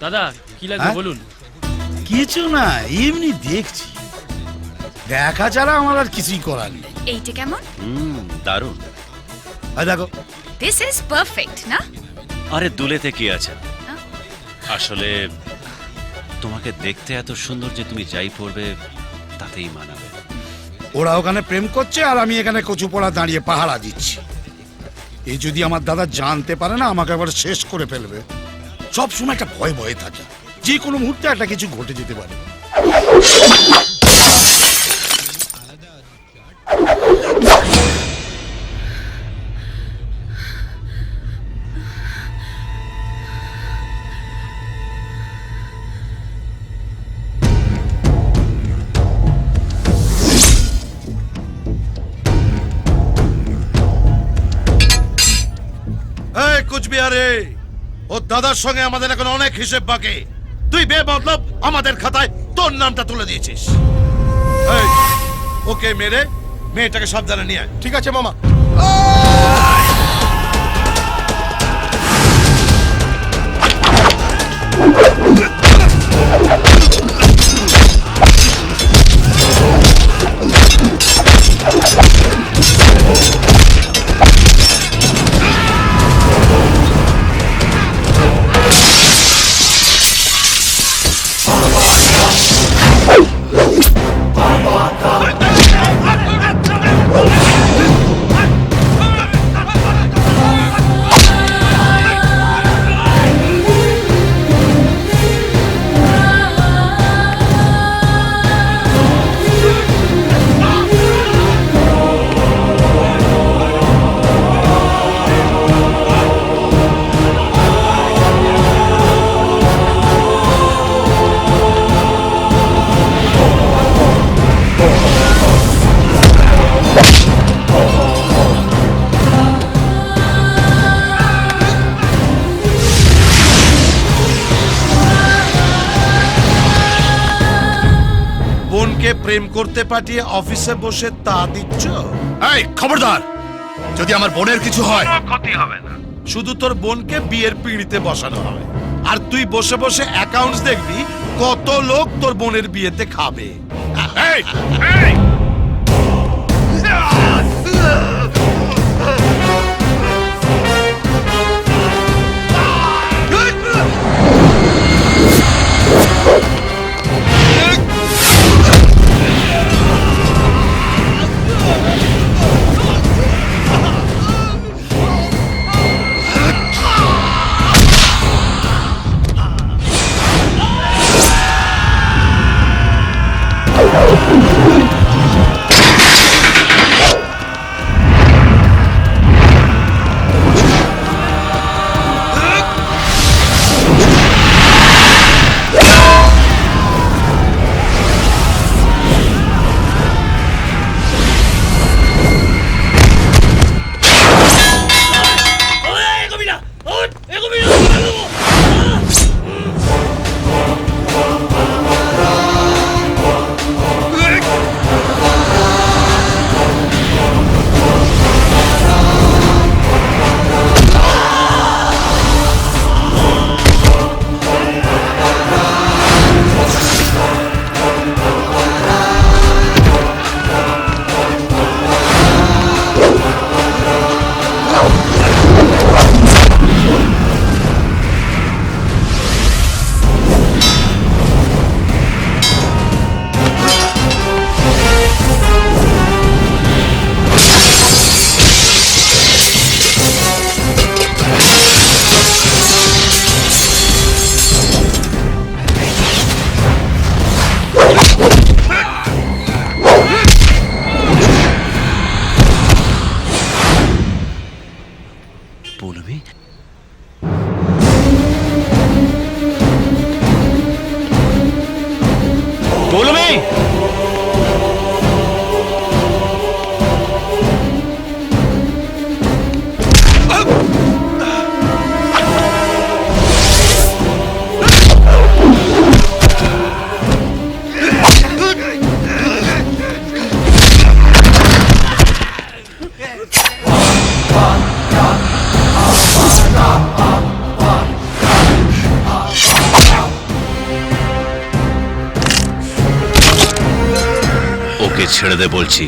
দাদা কি লাগবে হ্যাঁ? বলুন? কিছু না এমনি দেখছি। দেখা ছাড়া আমার আর কিছুই করার নেই। এইটা কেমন? হুম দারুণ। আর দেখো। দিস ইজ পারফেক্ট না? আরে দুলেতে কি আছে? আসলে তোমাকে দেখতে এত সুন্দর যে তুমি যাই পড়বে তাতেই মানাবে। ওরা ওখানে প্রেম করছে আর আমি এখানে কচু পড়া দাঁড়িয়ে পাহারা দিচ্ছি। এই যদি আমার দাদা জানতে পারে না আমাকে আবার শেষ করে ফেলবে। সব সময় একটা ভয় ভয়ে থাকে। যে কোনো মুহূর্তে একটা কিছু ঘটে যেতে পারে। দাদার সঙ্গে আমাদের এখন অনেক হিসেব বাকি। তুই বেমতলব আমাদের খাতায় তোর নামটা তুলে দিয়েছিস। ওকে মেরে মেয়েটাকে সাবধানে নিয়ে আয়। ঠিক আছে, মামা। বোনকে প্রেম করতে পাঠিয়ে অফিসে বসে তা দিচ্ছ? এই খবরদার! যদি আমার বোনের কিছু হয় ক্ষতি হবে না। শুধু তোর বোনকে বিয়ের পিঁড়িতে বসানো হবে। আর তুই বসে বসে অ্যাকাউন্টস দেখবি কত লোক তোর বোনের বিয়েতে খাবে। এই পৌলমী కోలుమే পৌলমী ছেড়ে দে বলছি।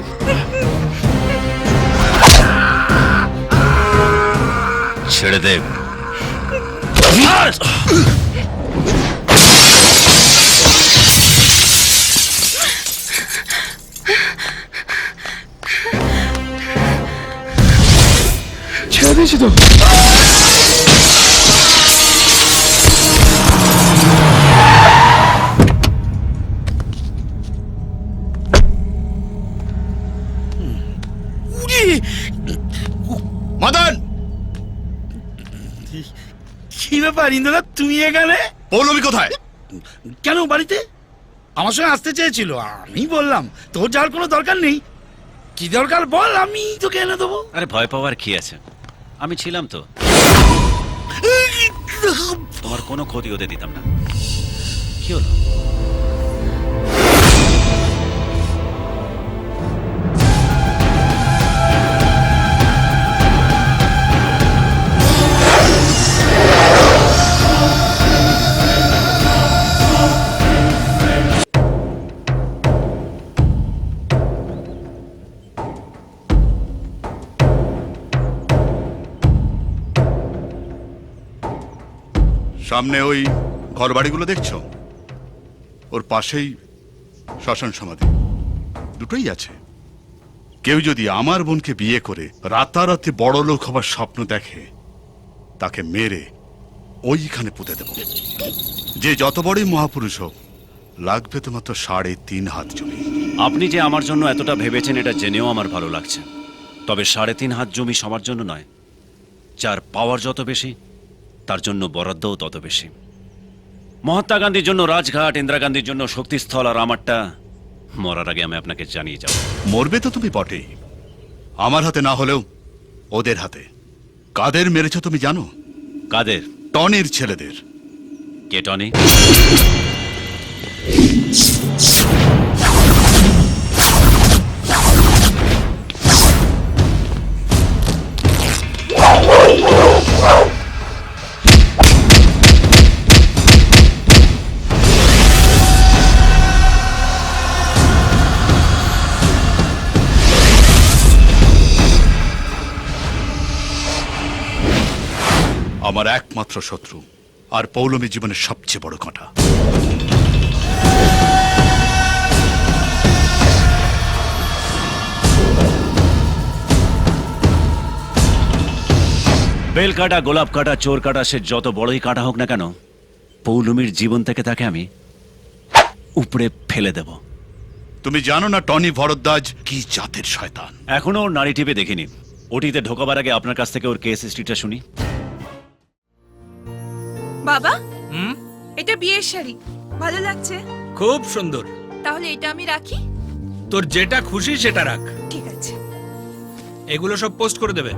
ছেড়ে দে। ছেড়ে দিয়েছি তো মদন! কি ব্যাপার ইন্দ্রনাথ? তুমি এখানে? পৌলমী কোথায়? কেন বাড়িতে? আমার সঙ্গে আসতে চেয়েছিল আমি বললাম তোর যাওয়ার কোনো দরকার নেই। কি দরকার বল আমি তোকে এনে দেবো। আরে ভয় পাওয়ার কি আছে? আমি ছিলাম তো। তোমার কোনো ক্ষতি হতে দিতাম না। কি হলো? সামনে ওই ঘর বাড়িগুলো দেখছ? ওর পাশেই শ্মশান সমাধি। দুটোই আছে। কেউ যদি আমার বোনকে বিয়ে করে রাতারাতি বড় লোক হবার স্বপ্ন দেখে, তাকে মেরে ওইখানে পুঁতে দেব। যে যত বড়ই মহাপুরুষ হোক, লাগবে তো মাত্র সাড়ে তিন হাত জমি। আপনি যে আমার জন্য এতটা ভেবেছেন, এটা জেনেও আমার ভালো লাগছে। তবে সাড়ে তিন হাত জমি সবার জন্য নয়। যার পাওয়ার যত বেশি তার জন্য বরাদ্দও তত বেশি। মহাত্মা গান্ধীর জন্য রাজঘাট ইন্দিরা গান্ধীর জন্য শক্তিস্থল আর আমারটা মরার আগে আমি আপনাকে জানিয়ে যাব। মরবে তো তুমি বটেই। আমার হাতে না হলেও ওদের হাতে। কাদের মেরেছ তুমি জানো? কাদের? টনির ছেলেদের। কে টনি? একমাত্র শত্রু আর পৌলমী জীবনের সবচেয়ে বড় কাঁটা। বেল কাটা গোলাপ কাটা চোর কাটা সে যত বড়ই কাটা হোক না কেন পৌলমীর জীবন থেকে তাকে আমি উপরে ফেলে দেব। তুমি জানো না টনি ভরদ্বাজ কি জাতের শয়তান? এখনও ওর নারী টিপে দেখিনি। ওটিতে ঢোকাবার আগে আপনার কাছ থেকে ওর কেস হিস্ট্রিটা শুনি। বাবা? এটা বিয়ের শাড়ি। ভালো লাগছে? খুব সুন্দর। তাহলে এটা আমি রাখি? তোর যেটা খুশি সেটা রাখ। ঠিক আছে। এগুলো সব পোস্ট করে দেবে।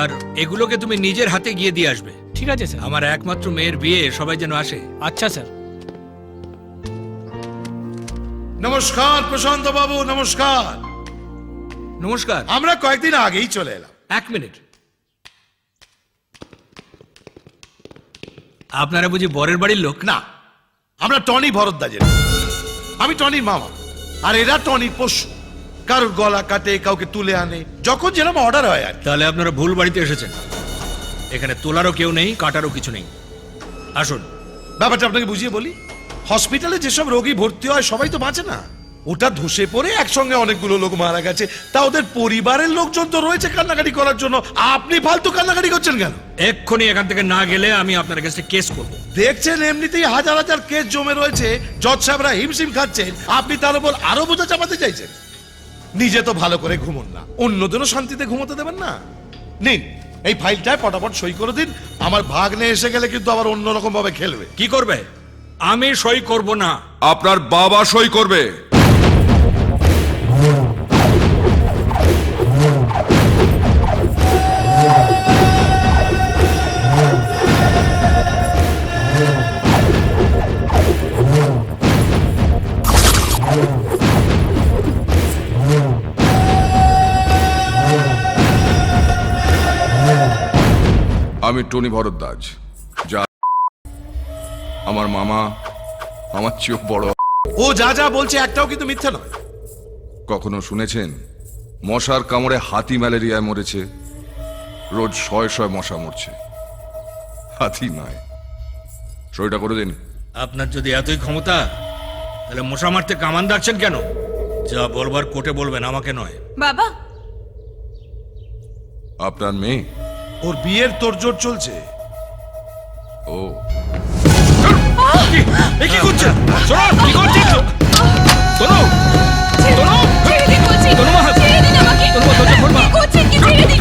আর এগুলোকে তুমি নিজের হাতে গিয়ে দিয়ে আসবে। ঠিক আছে স্যার। আমার একমাত্র মেয়ের বিয়ে সবাই যেন আসে। আচ্ছা স্যার। নমস্কার প্রশান্ত বাবু নমস্কার। নমস্কার। আমরা কয়েকদিন আগেই চলে এলাম। এক মিনিট। আপনারা বুঝি বরের বাড়ির লোক না? আমরা টনি ভরদ্বাজের। আমি টনির মামা আর এরা টনির পশু। কারোর গলা কাটে কাউকে তুলে আনে যখন যেরকম অর্ডার হয় আর কি। তাহলে আপনারা ভুল বাড়িতে এসেছেন। এখানে তোলারও কেউ নেই কাটারও কিছু নেই। আসুন। ব্যাপারটা আপনাকে বুঝিয়ে বলি হসপিটালে যেসব রোগী ভর্তি হয় সবাই তো বাঁচে না। ওটা ধসে পড়ে একসঙ্গে অনেকগুলো লোক মারা গেছে। তা ওদের পরিবারের লোকজন তো রয়েছে কান্নাকাটি করার জন্য। আপনি ফালতু কান্নাকাটি করছেন কেন? এক্ষুনি এখান থেকে না গেলে আমি আপনার কাছে কেস করব। দেখছেন এমনিতেই হাজার হাজার কেস জমে রয়েছে। জজ সাহেবরা হিমশিম খাচ্ছেন। আপনি তার উপর আরও বোঝা চাপাতে চাইছেন। নিজে তো ভালো করে ঘুমন না। অন্যদেরও শান্তিতে ঘুমোতে দেবেন না। নিন এই ফাইলটায় পটাপট সই করে দিন। আমার ভাগ্নে এসে গেলে কিন্তু আবার অন্যরকম ভাবে খেলবে। কি করবে? আমি সই করব না। আপনার বাবা সই করবে। আমি টনি ভরদ্বাজ যা আমার মামা আমার চেয়েও বড় ও যা যা বলছে একটাও কিন্তু মিথ্যে নয়। কখনো শুনেছেন? মশার কামড়ে হাতি ম্যালেরিয়ায় মরেছে রোজ শয় শয় মশা মরছে। হাতি নয়। সইটা করে দিন। আপনার যদি এতই ক্ষমতা তাহলে মশা মারতে কামান দাচ্ছেন কেন? যা বলবার কোটে বলবেন আমাকে নয়। বাবা! আপনার মেয়ে? ওর বিয়ের তোড়জোড় চলছে। ও। কি করছেন শোনো কি শোনো শোনো মা! মা, দরজা খোল মা! কি ছেড়ে দিন।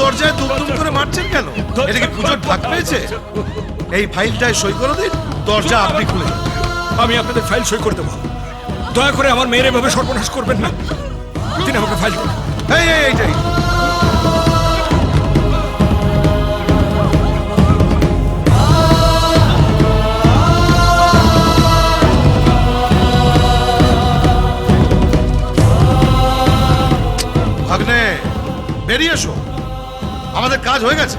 দরজায় দুমদুম করে মারছেন কেন? এটা কি পুজোর ঢাক পেয়েছে? এই ফাইলটায় সই করে দিন। দরজা আপনি খুলে আমি আপনাদের ফাইল সই করে দেবো। দয়া করে আমার মেয়ের এভাবে সর্বনাশ করবেন না। দিন আমাকে ফাইল করুন বেরিয়ে এসো। আমাদের কাজ হয়ে গেছে।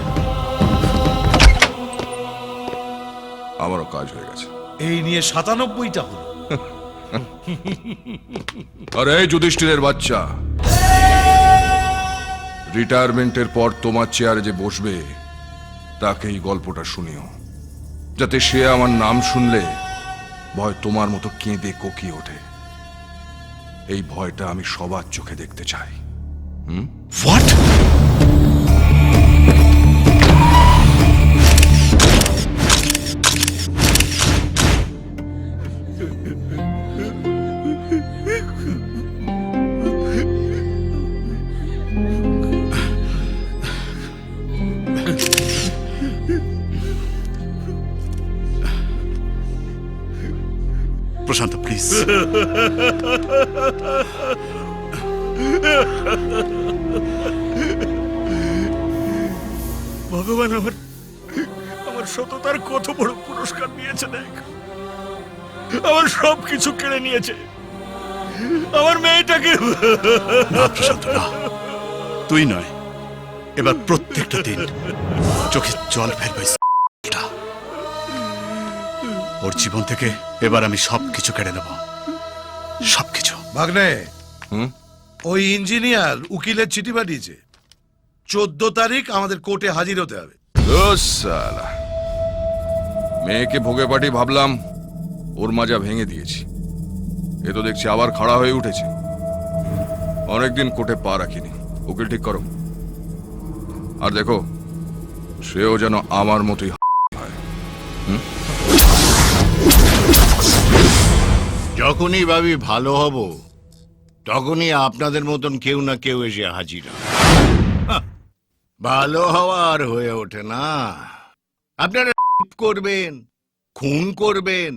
আমারও কাজ হয়ে গেছে। এই নিয়ে সাতানব্বইটা হলো। আরে যুধিষ্ঠিরের বাচ্চা। রিটায়ারমেন্টের পর তোমার চেয়ারে যে বসবে তাকে এই গল্পটা শুনিও। যাতে সে আমার নাম শুনলে ভয় তোমার মতো কেঁদে কোকিয়ে ওঠে। এই ভয়টা আমি সবার চোখে দেখতে চাই। হুম? হোয়াট প্লিজ ভগবান আমার আমার সততার কত বড় পুরস্কার নিয়েছে দেখ। আমার সব কিছু কেড়ে নিয়েছে। আমার মেয়েটাকে তুই নয় এবার প্রত্যেকটা দিন চোখে জল ফেলবে। ওর জীবন থেকে এবার আমি সব কিছু কেড়ে নেব। সব কিছু ভাগ্নে হুম? ওই ইঞ্জিনিয়ার উকিলের চিঠি পাঠিয়েছে। চোদ্দ তারিখ আমাদের কোর্টে হাজির হতে হবে। ও মেয়েকে ভোগে পাটি ভাবলাম ওর মাজা ভেঙে দিয়েছি। এ তো দেখছি আবার খাড়া হয়ে উঠেছে। অনেকদিন কোর্টে পা রাখিনি। উকিল ঠিক করো। আর দেখো সেও যেন আমার মতোই হয়। যখনই ভাবি ভালো হব তখনই আপনাদের মতন কেউ না কেউ এসে হাজির। ভালো হওয়া আর হয়ে ওঠে না। আপনারা করবেন খুন করবেন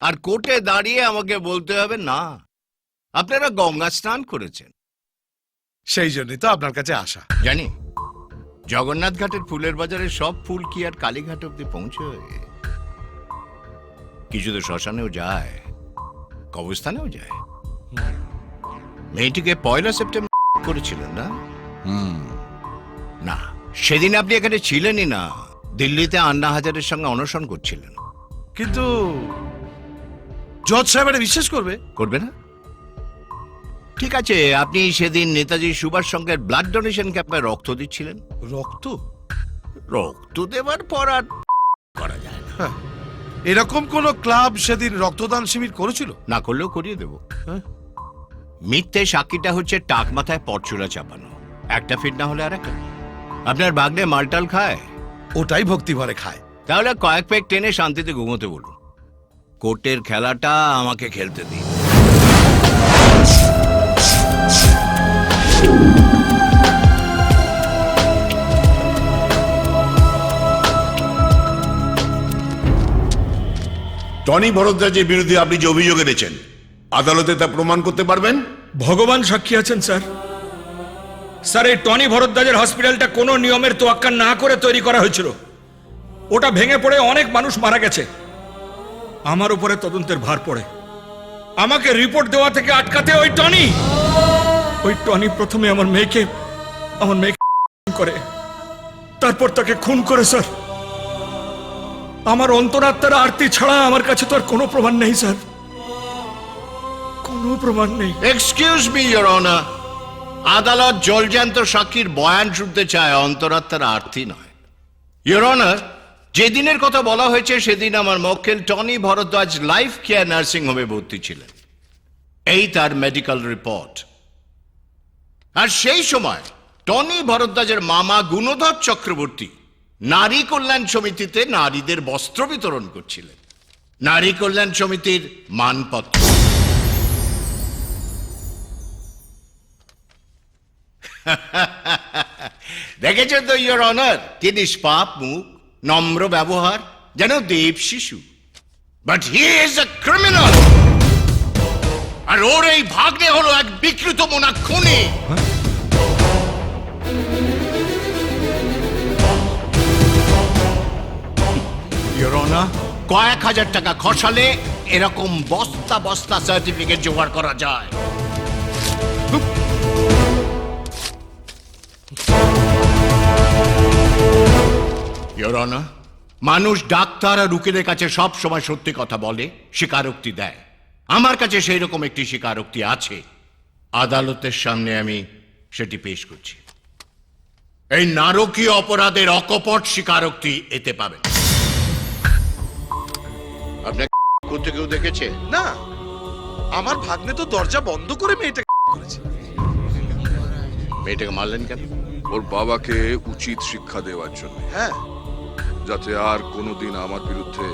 আর কোর্টে দাঁড়িয়ে আমাকে বলতে হবে না। আপনারা গঙ্গা স্নান করেছেন। সেই জন্যই তো আপনার কাছে আসা। জানি জগন্নাথ ঘাটের ফুলের বাজারে সব ফুল কি আর কালীঘাট অব্দি পৌঁছয়? কিছু তো শ্মশানেও যায়। কবরস্থানেও যায়। মেয়েটিকে পয়লা সেপ্টেম্বর করেছিলেন না? হুম। না সেদিন আপনি এখানে ছিলেনই না। দিল্লিতে আন্না হাজারের সঙ্গে অনশন করছিলেন। কিন্তু জজ সাহেব এটা বিশ্বাস করবে? করবে না? ঠিক আছে আপনি সেদিন নেতাজি সুভাষ সঙ্গের ব্লাড ডোনেশন ক্যাম্পে রক্ত দিচ্ছিলেন। রক্ত? রক্ত দেওয়ার পর আর করা যায় না। এরকম কোন ক্লাব সেদিন রক্তদান শিবির করেছিল? না করলেও করিয়ে দেব। মিথ্যে সাক্ষীটা হচ্ছে টাক মাথায় পরচুলা চাপানো। একটা ফিট না হলে আর একটা আপনার বাগনে মালটাল খায়? ওটাই ভক্তি ভরে খায়। তাহলে কয়েক পেক টেনে শান্তিতে ঘুমোতে বলুন। কোর্টের খেলাটা আমাকে খেলতে দিন। টনি ভরদ্বাজের বিরুদ্ধে আপনি যে অভিযোগ এনেছেন, আদালতে তা প্রমাণ করতে পারবেন? ভগবান সাক্ষী আছেন, স্যার। স্যার, এই টনি ভরদ্বাজের হসপিটালটা কোনো নিয়মের তোয়াক্কা না করে তৈরি করা হয়েছিল। ওটা ভেঙে পড়ে অনেক মানুষ মারা গেছে। আমার উপরে তদন্তের ভার পড়ে। আমাকে রিপোর্ট দেওয়া থেকে আটকাতে ওই টনি! ওই টনি প্রথমে আমার মেয়েকে আমার মেয়েকে করে। তারপর তাকে খুন করে, স্যার। আমার অন্তরাত্মার আরতি ছাড়া আমার কাছে তো আর কোনো প্রমাণ নেই, স্যার। কোনো প্রমাণ নেই। এক্সকিউজ মি ইয়োর অনার আদালত জলজান্ত সাক্ষীর বয়ান শুনতে চায়, অন্তরাত্মার আর্থি নয়। ইয়োর অনার যেদিনের কথা বলা হয়েছে, সেদিন আমার মক্কেল Tony Bharadwaj life care nursing হোমে ভর্তি ছিলেন। এই তার মেডিকেল রিপোর্ট। আর সেই সময় টনি ভরদ্বাজের মামা গুণধর চক্রবর্তী নারী কল্যাণ সমিতিতে নারীদের বস্ত্র বিতরণ করছিলেন। নারী কল্যাণ সমিতির মানপত্র। দেখেছেন তো ইয়োর অনার কি নিষ্পাপ মুখ, নম্র ব্যবহার, যেন দেব শিশু। But he is a criminal আর ওর এই ভাগ্নে হলো এক বিকৃত মোনা খুনি কয়েক হাজার টাকা খসালে এরকম বস্তা বস্তা সার্টিফিকেট জোগাড় করা যায়। ইয়োর মানুষ ডাক্তার আর উকিলের কাছে সব সময় সত্যি কথা বলে, স্বীকারোক্তি দেয়। আমার কাছে সেই রকম একটি স্বীকারোক্তি আছে। আদালতের সামনে আমি সেটি পেশ করছি। এই নারকীয় অপরাধের অকপট স্বীকারোক্তি এতে পাবেন। করতে কেউ দেখেছে? না। আমার ভাগ্নে তো দরজা বন্ধ করে মেয়েটা করেছে। মেয়েটাকে মারলেন কেন? ওর বাবাকে উচিত শিক্ষা দেওয়ার জন্য। হ্যাঁ। যাতে আর কোনোদিন আমার বিরুদ্ধে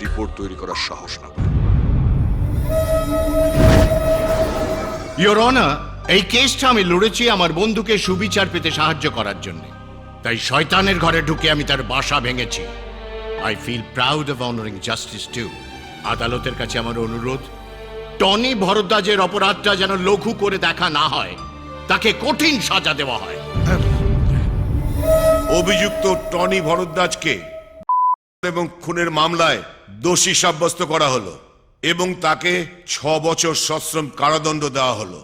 রিপোর্ট তৈরি করার সাহস না পায়। ইয়োর অনার এই কেসটা আমি লড়েছি আমার বন্ধুকে সুবিচার পেতে সাহায্য করার জন্য। তাই শয়তানের ঘরে ঢুকে আমি তার বাসা ভেঙেছি। I feel proud of honouring justice to আদালতের কাছে আমার অনুরোধ টনি ভরদ্বাজের অপরাধটা যেন লঘু করে দেখা না হয় তাকে কঠিন সাজা দেওয়া হয়। অভিযুক্ত টনি ভরদ্বাজকে এবং খুনের মামলায় দোষী সাব্যস্ত করা হলো এবং তাকে ছ বছর সশ্রম কারাদণ্ড দেওয়া হলো।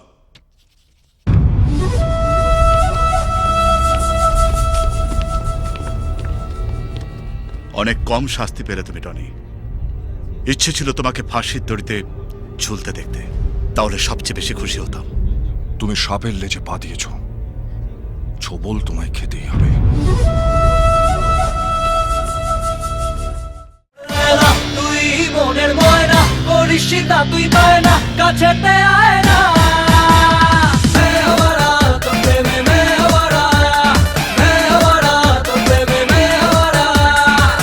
অনেক কম শাস্তি পেলে তুমি টনি। ইচ্ছে ছিল তোমাকে ফাঁসির দড়িতে ঝুলতে দেখতে। তাহলে সবচেয়ে বেশি খুশি হতাম। তুমি সাপের লেজে পা দিয়েছ। ছবল তোমায় খেতেই হবে। তুই মনের ময়না করিস তুই পায় না। কাছেতে